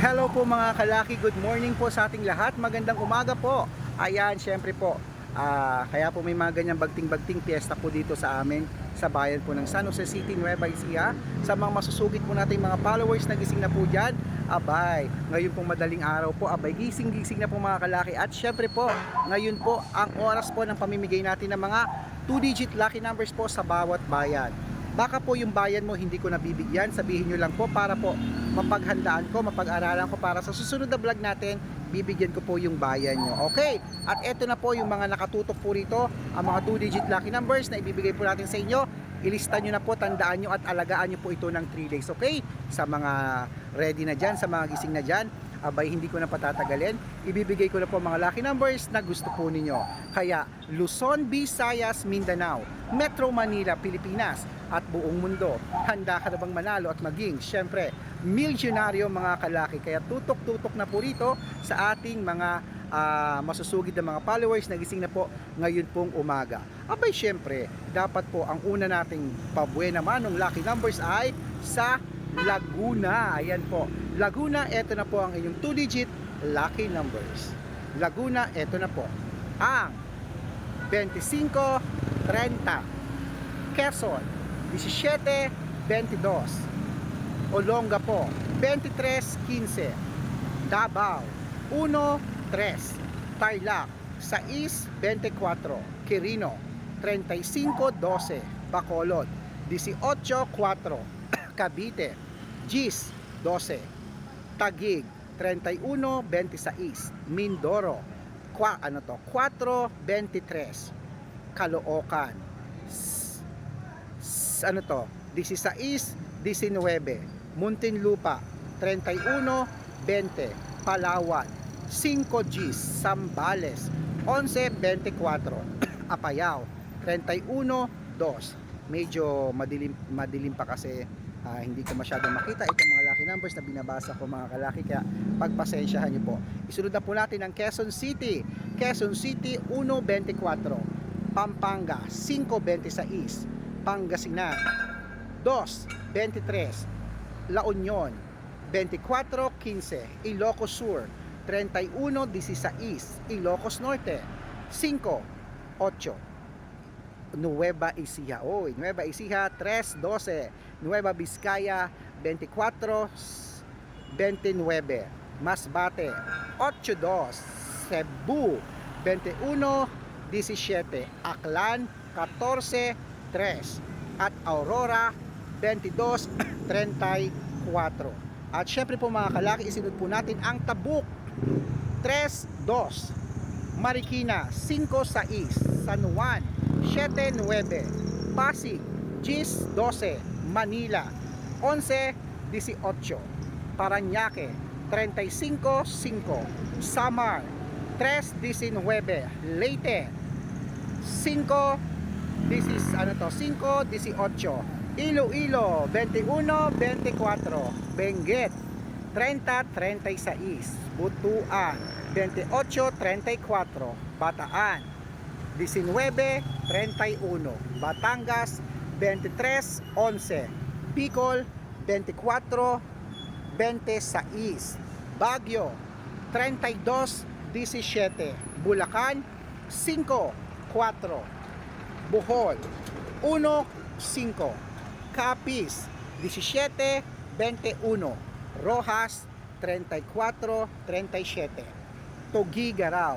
Hello po mga kalaki, good morning po sa ating lahat. Magandang umaga po. Ayan, syempre po. ah, kaya po may mga ganyang bagting-bagting piyesta po dito sa amin sa bayan po ng San Jose City, Nueva Ecija. Sa mga masusugit po nating mga followers na gising na po dyan, abay, ngayon pong madaling araw po, abay, gising-gising na po mga kalaki. At syempre po, ngayon po, ang oras po ng pamimigay natin ng mga 2-digit lucky numbers po sa bawat bayan. Baka po yung bayan mo hindi ko nabibigyan, sabihin nyo lang po para po mapaghandaan ko, mapag-aralan ko para sa susunod na vlog natin, bibigyan ko po yung bayan nyo. Okay, at eto na po yung mga nakatutok po rito, ang mga 2-digit lucky numbers na ibibigay po natin sa inyo. Ilista nyo na po, tandaan nyo at alagaan nyo po ito ng 3 days, okay? Sa mga ready na dyan, sa mga gising na dyan, abay hindi ko na patatagalin. Ibibigay ko na po mga lucky numbers na gusto po ninyo. Kaya Luzon, Visayas, Mindanao, Metro Manila, Pilipinas at buong mundo. Handa ka na bang manalo at maging, syempre, milyonaryo mga kalaki. Kaya tutok-tutok na po rito sa ating mga ah, masusugid na mga followers na gising na po ngayon pong umaga. Abay syempre, dapat po ang una nating pabuhay naman ng lucky numbers ay sa Laguna. Ayan po. Laguna, eto na po ang inyong 2-digit lucky numbers. Laguna, eto na po. Ang 25-30. Quezon, 17-22. Olonga po, 23-15. Davao, 1-3. Tarlac, 6-24. Quirino, 35-12. Bacolod, 18-4. Cavite, Gis, 12. Taguig, 31-26. Mindoro, kwa, ano to, 4-23. Caloocan, s- s- ano to, 16-19. Muntinlupa, 31-20. Palawan, 5 Gs. Sambales, 11-24. Apayao, 31-2. Medyo madilim, madilim pa kasi ah, hindi ko masyadong makita itong mga lucky numbers na binabasa ko mga kalaki kaya pagpasensyahan niyo po. Isunod na po natin ang Quezon City. Quezon City 1.24. Pampanga 5.26. Pangasinan 2.23. La Union 24.15. Ilocos Sur 31.16. Ilocos Norte 5.8. Nueva Ecija. Oy, Nueva Ecija 3.12. Nueva Vizcaya 24 29. Masbate 8.2. Cebu 21 17. Aklan 14 3. At Aurora 22 34. At syempre po mga kalaki, isinod po natin ang Tabuk 3-2. Marikina 5-6. San Juan 7-9. Pasig 10-12. Manila 11-18. Paranaque 35-5. Samar 3-19. Leyte 5 This is ano to 5 18 Iloilo 21 24 Benguet 30 36 Butuan 28 34 Bataan 19 31 Batangas 23 11 Bicol 24 26 Baguio 32 17 Bulacan 5 4 Bohol 1 5 Capiz 17 21 Rojas 34 37 Togigaraw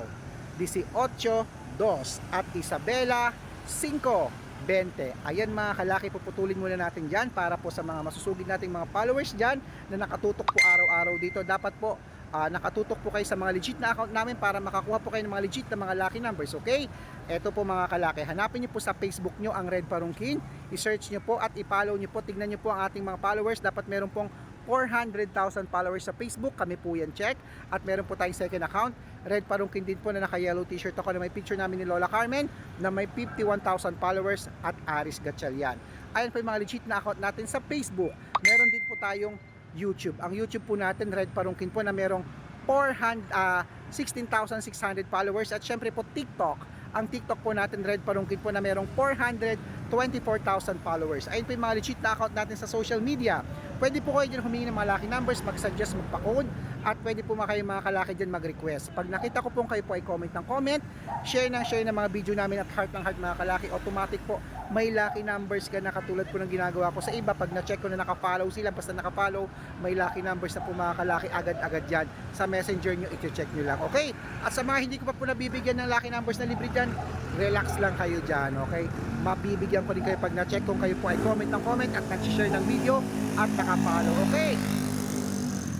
18 2 at Isabela 5 20. Ayan mga kalaki, puputulin muna natin dyan para po sa mga masusugid nating mga followers dyan na nakatutok po araw-araw dito. Dapat po ah, nakatutok po kayo sa mga legit na account namin para makakuha po kayo ng mga legit na mga lucky numbers, okay? Ito po mga kalaki, hanapin niyo po sa Facebook nyo ang Red Parungkin, i-search niyo po at i-follow niyo po, tignan niyo po ang ating mga followers, dapat meron pong 400,000 followers sa Facebook, kami po yan check. At meron po tayong second account, Red Parungkin din po na naka-yellow t-shirt ako na may picture namin ni Lola Carmen na may 51,000 followers at Aris Gatchalian. Ayan po yung mga legit na account natin sa Facebook. Meron din po tayong YouTube. Ang YouTube po natin, Red Parungkin po na merong 400, ah, 16,600 followers at syempre po TikTok. Ang TikTok po natin, Red Parungkin po na merong 424,000 followers. Ayun po yung mga legit na account natin sa social media. Pwede po kayo dyan humingi ng mga lucky numbers, mag-suggest, magpa-code. At pwede po mga kayo mga kalaki dyan mag-request. Pag nakita ko po kayo po ay comment ng comment, share ng share ng mga video namin at heart ng heart mga kalaki, automatic po may lucky numbers ka na katulad po ng ginagawa ko sa iba. Pag na-check ko na nakafollow sila, basta nakafollow, may lucky numbers na po mga kalaki agad-agad yan. Sa messenger nyo, i-check nyo lang. Okay? At sa mga hindi ko pa po nabibigyan ng lucky numbers na libre dyan, relax lang kayo dyan. Okay? Mabibigyan ko rin kayo pag na-check kung kayo po ay comment ng comment at nag-share ng video at nakafollow. Okay?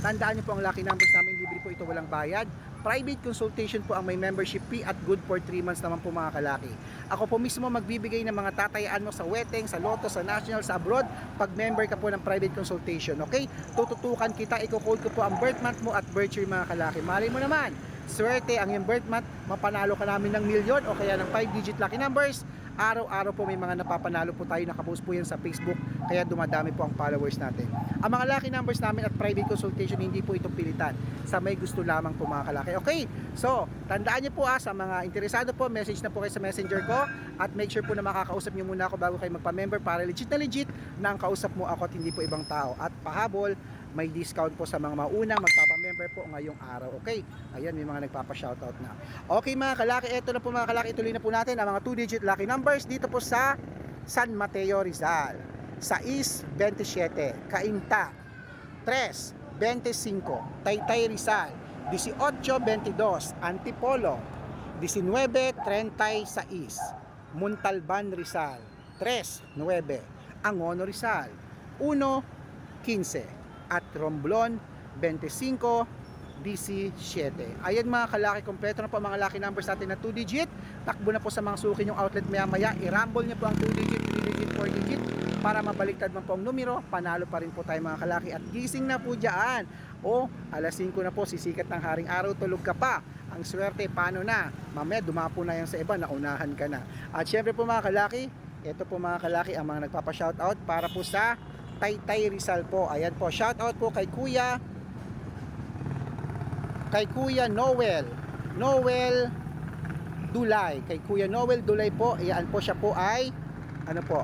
Tandaan niyo po ang lucky numbers namin, libre po ito walang bayad. Private consultation po ang may membership fee at good for 3 months naman po mga kalaki. Ako po mismo magbibigay ng mga tatayaan mo sa Weteng, sa Lotto, sa National, sa abroad pag member ka po ng private consultation. Okay? Tututukan kita, i-code ko po ang birth month mo at birth year mga kalaki. Mali mo naman, swerte ang iyong birth month, mapanalo ka namin ng milyon o kaya ng 5 digit lucky numbers. Araw-araw po may mga napapanalo po tayo, nakapost po yan sa Facebook, kaya dumadami po ang followers natin. Ang mga lucky numbers namin at private consultation, hindi po ito pilitan. Sa may gusto lamang po mga kalaki. Okay, so tandaan niyo po ah, sa mga interesado po, message na po kayo sa messenger ko at make sure po na makakausap niyo muna ako bago kayo magpa-member para legit na legit na ang kausap mo ako at hindi po ibang tao. At pahabol, may discount po sa mga maunang magpapa-member po ngayong araw. Okay? Ayan, may mga nagpapa-shoutout na. Okay mga kalaki, eto na po mga kalaki, ituloy na po natin ang mga 2-digit lucky numbers dito po sa San Mateo Rizal. Sa East 27, Cainta 3, 25, Taytay Rizal 18-22, Antipolo 19-36, Muntalban Rizal 3-9, Angono Rizal 1-15 at Romblon 25 17. Ayan mga kalaki, kompleto na po mga lucky numbers natin na 2 digit. Takbo na po sa mga suki yung outlet maya maya. I-rumble niyo po ang 2 digit, 3 digit, 4 digit para mabaliktad man po ang numero. Panalo pa rin po tayo mga kalaki at gising na po dyan. O alas 5 na po, sisikat ng haring araw, tulog ka pa. Ang swerte, paano na? Mamaya dumapo na yan sa iba, naunahan ka na. At syempre po mga kalaki, ito po mga kalaki ang mga nagpapa-shoutout para po sa Taytay Rizal po. Ayan po, shoutout po kay Kuya kay Kuya Noel. Noel Dulay. Kay Kuya Noel Dulay po, ayan po siya po ay ano po,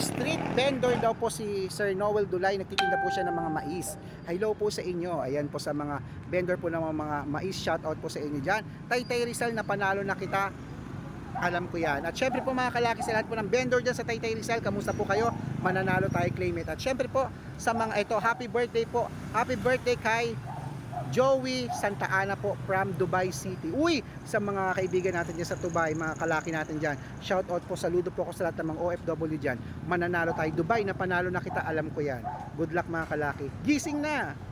street vendor daw po si Sir Noel Dulay. Nagtitinda po siya ng mga mais. Hello po sa inyo. Ayan po sa mga vendor po ng mga mais. Shout out po sa inyo dyan. Taytay Rizal na panalo na kita. Alam ko yan. At syempre po mga kalaki sa lahat po ng vendor dyan sa Taytay Rizal, kamusta po kayo? Mananalo tayo, claim it. At syempre po sa mga ito, happy birthday po. Happy birthday kay Joey Santa Ana po from Dubai City. Uy, sa mga kaibigan natin dyan sa Dubai, mga kalaki natin dyan. Shout out po, saludo po ako sa lahat ng mga OFW dyan. Mananalo tayo. Dubai, na panalo na kita, alam ko yan. Good luck mga kalaki. Gising na!